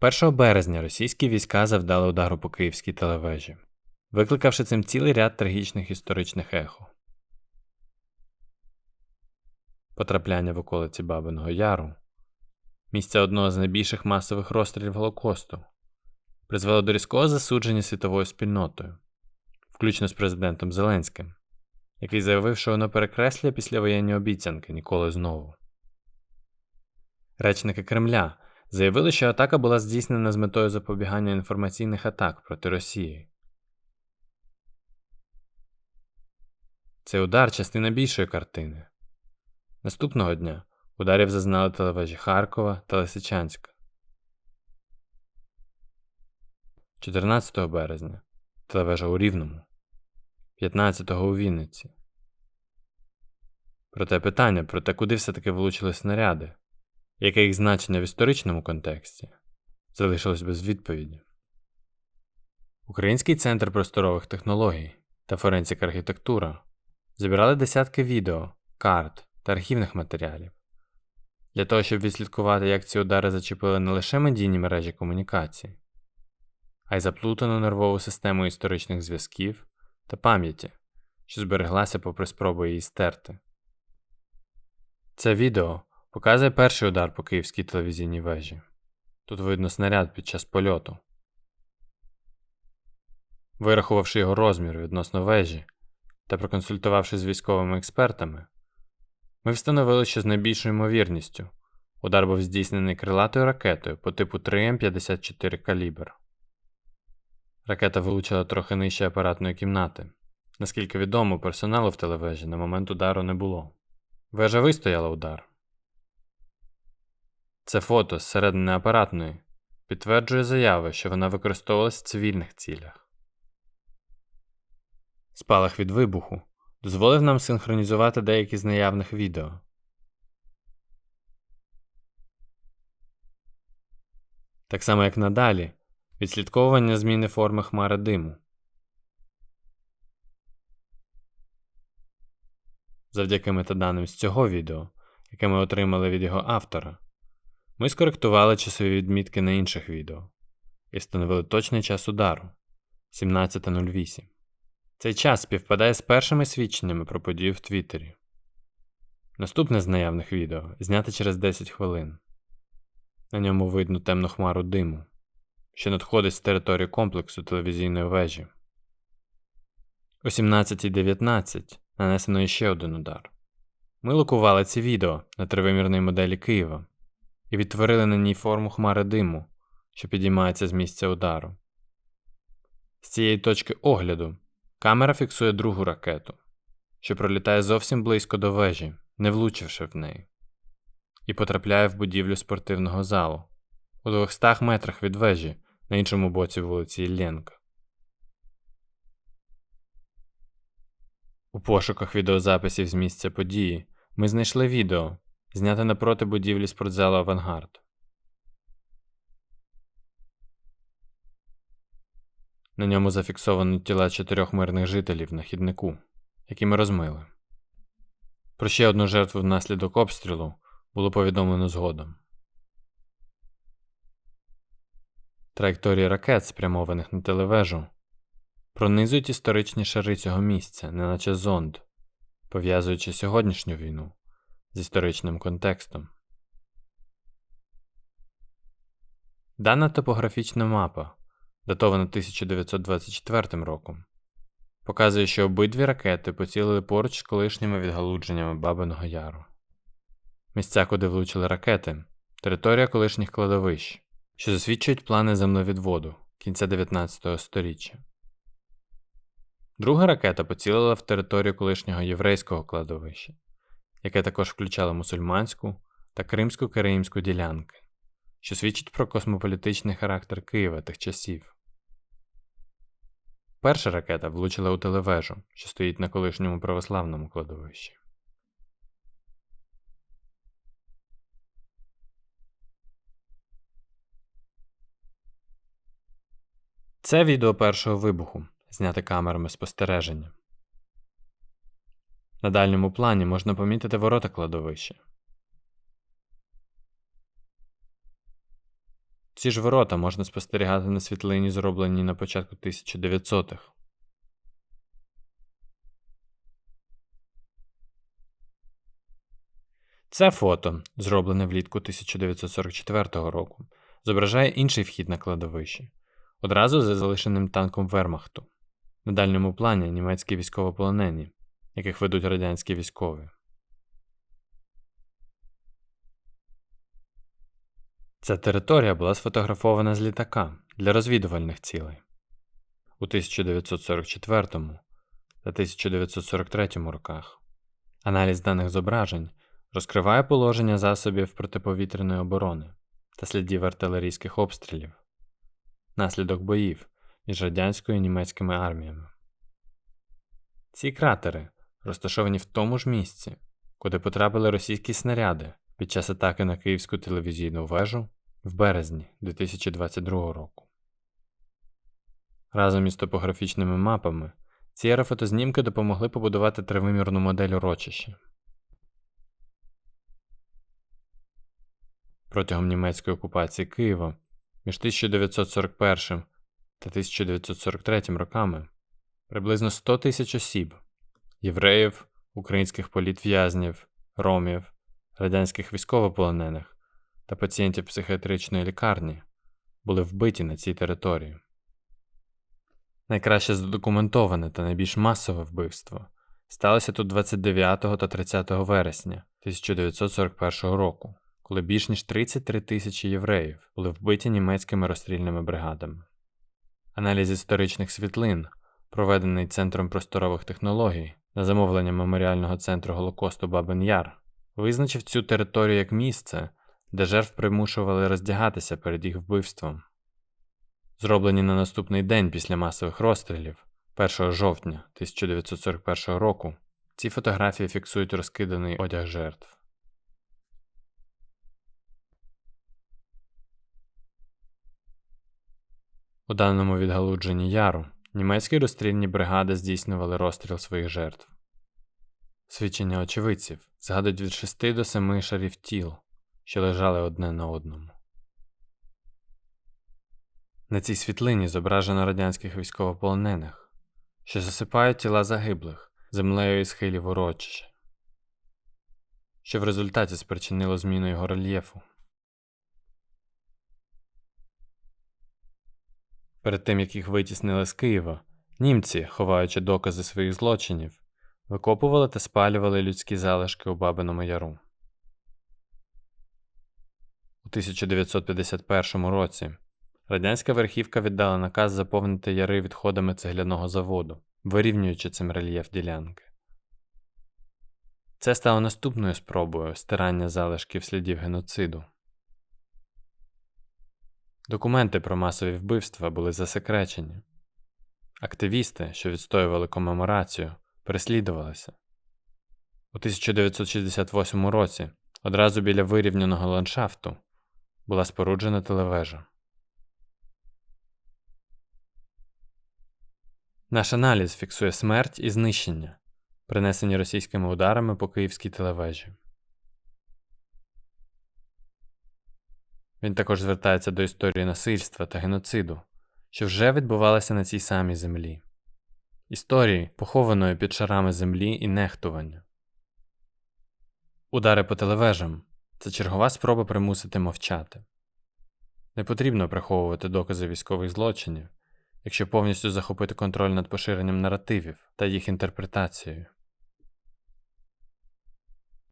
1 березня російські війська завдали удару по київській телевежі, викликавши цим цілий ряд трагічних історичних ехо. Потрапляння в околиці Бабиного Яру, місця одного з найбільших масових розстрілів Голокосту, призвело до різкого засудження світовою спільнотою, включно з президентом Зеленським, який заявив, що воно перекреслює післявоєнні обіцянки ніколи знову. Речники Кремля заявили, що атака була здійснена з метою запобігання інформаційних атак проти Росії. Цей удар частина більшої картини. Наступного дня ударів зазнали телевежі Харкова та Лисичанська. 14 березня телевежа у Рівному, 15 у Вінниці. Проте питання про те, куди все-таки влучили снаряди, яке їх значення в історичному контексті, залишилось без відповіді. Український центр просторових технологій та форенсик архітектура збирали десятки відео, карт та архівних матеріалів для того, щоб відслідкувати, як ці удари зачепили не лише медійні мережі комунікації, а й заплутану нервову систему історичних зв'язків та пам'яті, що збереглася попри спробу її стерти. Це відео показує перший удар по київській телевізійній вежі. Тут видно снаряд під час польоту. Вирахувавши його розмір відносно вежі та проконсультувавшись з військовими експертами, ми встановили, що з найбільшою ймовірністю удар був здійснений крилатою ракетою по типу 3М54 калібр. Ракета вилучила трохи нижче апаратної кімнати. Наскільки відомо, персоналу в телевежі на момент удару не було. Вежа вистояла удар. Це фото з середини апаратної підтверджує заяви, що вона використовувалась в цивільних цілях. Спалах від вибуху дозволив нам синхронізувати деякі з наявних відео. Так само, як надалі, відслідковування зміни форми хмари диму. Завдяки метаданим з цього відео, яке ми отримали від його автора, ми скоректували часові відмітки на інших відео і встановили точний час удару 17.08. Цей час співпадає з першими свідченнями про подію в Твіттері. Наступне з наявних відео знято через 10 хвилин. На ньому видно темну хмару диму, що надходить з території комплексу телевізійної вежі. О 17.19 нанесено іще один удар. Ми локували ці відео на тривимірній моделі Києва і відтворили на ній форму хмари диму, що підіймається з місця удару. З цієї точки огляду камера фіксує другу ракету, що пролітає зовсім близько до вежі, не влучивши в неї, і потрапляє в будівлю спортивного залу у 200 метрах від вежі на іншому боці вулиці Іллєнка. У пошуках відеозаписів з місця події ми знайшли відео, зняте напроти будівлі спортзалу Авангард. На ньому зафіксовано тіла чотирьох мирних жителів на хіднику, які ми розмили. Про ще одну жертву внаслідок обстрілу було повідомлено згодом. Траєкторії ракет, спрямованих на телевежу, пронизують історичні шари цього місця, неначе зонд, пов'язуючи сьогоднішню війну з історичним контекстом. Дана топографічна мапа, датована 1924 роком, показує, що обидві ракети поцілили поруч з колишніми відгалудженнями Бабиного Яру. Місця, куди влучили ракети, територія колишніх кладовищ, що засвідчують плани землевідводу кінця 19 століття. Друга ракета поцілила в територію колишнього єврейського кладовища, яке також включало мусульманську та кримську кереїмську ділянки, що свідчить про космополітичний характер Києва тих часів. Перша ракета влучила у телевежу, що стоїть на колишньому православному кладовищі. Це відео першого вибуху, зняте камерами спостереження. На дальньому плані можна помітити ворота кладовища. Ці ж ворота можна спостерігати на світлині, зробленій на початку 1900-х. Це фото, зроблене влітку 1944 року, зображає інший вхід на кладовище, одразу за залишеним танком Вермахту. На дальньому плані німецькі військовополонені, яких ведуть радянські військові. Ця територія була сфотографована з літака для розвідувальних цілей. У 1944 та 1943 роках. Аналіз даних зображень розкриває положення засобів протиповітряної оборони та слідів артилерійських обстрілів, наслідок боїв між радянською і німецькими арміями. Ці кратери розташовані в тому ж місці, куди потрапили російські снаряди під час атаки на Київську телевізійну вежу в березні 2022 року. Разом із топографічними мапами ці аерофотознімки допомогли побудувати тривимірну модель урочища. Протягом німецької окупації Києва між 1941 та 1943 роками приблизно 100 тисяч осіб євреїв, українських політв'язнів, ромів, радянських військовополонених та пацієнтів психіатричної лікарні були вбиті на цій території. Найкраще задокументоване та найбільш масове вбивство сталося тут 29 та 30 вересня 1941 року, коли більш ніж 33 тисячі євреїв були вбиті німецькими розстрільними бригадами. Аналіз історичних світлин, проведений Центром просторових технологій на замовлення меморіального центру Голокосту Бабин Яр, визначив цю територію як місце, де жертв примушували роздягатися перед їх вбивством. Зроблені на наступний день після масових розстрілів, 1 жовтня 1941 року, ці фотографії фіксують розкиданий одяг жертв. У даному відгалудженні яру німецькі розстрільні бригади здійснювали розстріл своїх жертв. Свідчення очевидців згадують від 6 до 7 шарів тіл, що лежали одне на одному. На цій світлині зображено радянських військовополонених, що засипають тіла загиблих землею і схилів урочища, що в результаті спричинило зміну його рельєфу. Перед тим як їх витіснили з Києва, німці, ховаючи докази своїх злочинів, викопували та спалювали людські залишки у Бабиному Яру. У 1951 році радянська верхівка віддала наказ заповнити яри відходами цегляного заводу, вирівнюючи цим рельєф ділянки. Це стало наступною спробою стирання залишків слідів геноциду. Документи про масові вбивства були засекречені. Активісти, що відстоювали комеморацію, переслідувалися. У 1968 році, одразу біля вирівняного ландшафту, була споруджена телевежа. Наш аналіз фіксує смерть і знищення, принесені російськими ударами по київській телевежі. Він також звертається до історії насильства та геноциду, що вже відбувалися на цій самій землі, історії, похованої під шарами землі і нехтування. Удари по телевежам це чергова спроба примусити мовчати. Не потрібно приховувати докази військових злочинів, якщо повністю захопити контроль над поширенням наративів та їх інтерпретацією.